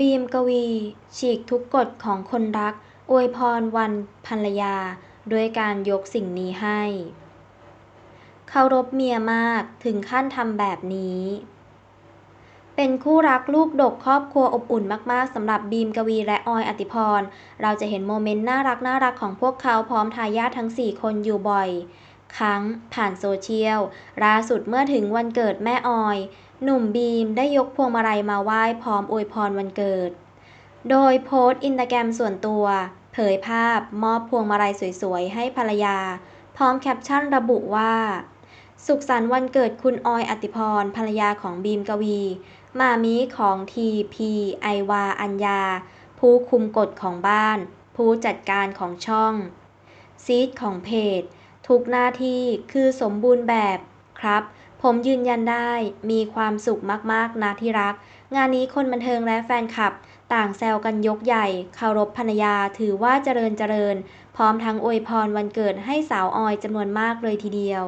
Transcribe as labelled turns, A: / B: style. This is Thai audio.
A: บีม กวี ฉีกทุกกฎของคนรัก อวยพรวันภรรยา ด้วยการยกสิ่งนี้ให้ เคารพเมียมากถึงขั้นทำแบบนี้ เป็นคู่รักลูกดกครอบครัวอบอุ่นมากๆสำหรับบีม กวี และออยอติพร เราจะเห็นโมเมนต์น่ารักน่ารักของพวกเขาพร้อมทายาททั้ง 4 คนอยู่บ่อย ครั้งผ่านโซเชียล ล่าสุดเมื่อถึงวันเกิดแม่ออย หนุ่มบีมได้ยกพวงมาลัยมาไหว้พร้อมอวยพรวันเกิด โดยโพสต์อินสตาแกรมส่วนตัว เผยภาพมอบพวงมาลัยสวยๆ ให้ภรรยา พร้อมแคปชั่นระบุว่า สุขสันต์วันเกิดคุณออยอติพรภรรยาของบีมกวี มามีของทีพีไอวาอัญญา ผู้คุมกฎของบ้าน ผู้จัดการของช่องซีดของเพจ ทุกหน้าที่คือสมบูรณ์แบบครับ ผมยืนยันได้มีความสุขมากๆนะที่รัก งานนี้คนบันเทิงและแฟนคลับ ต่างแซวกันยกใหญ่เคารพภรรยาถือว่าเจริญเจริญ พร้อมทั้งอวยพรวันเกิดให้สาวออยจำนวนมากเลยทีเดียว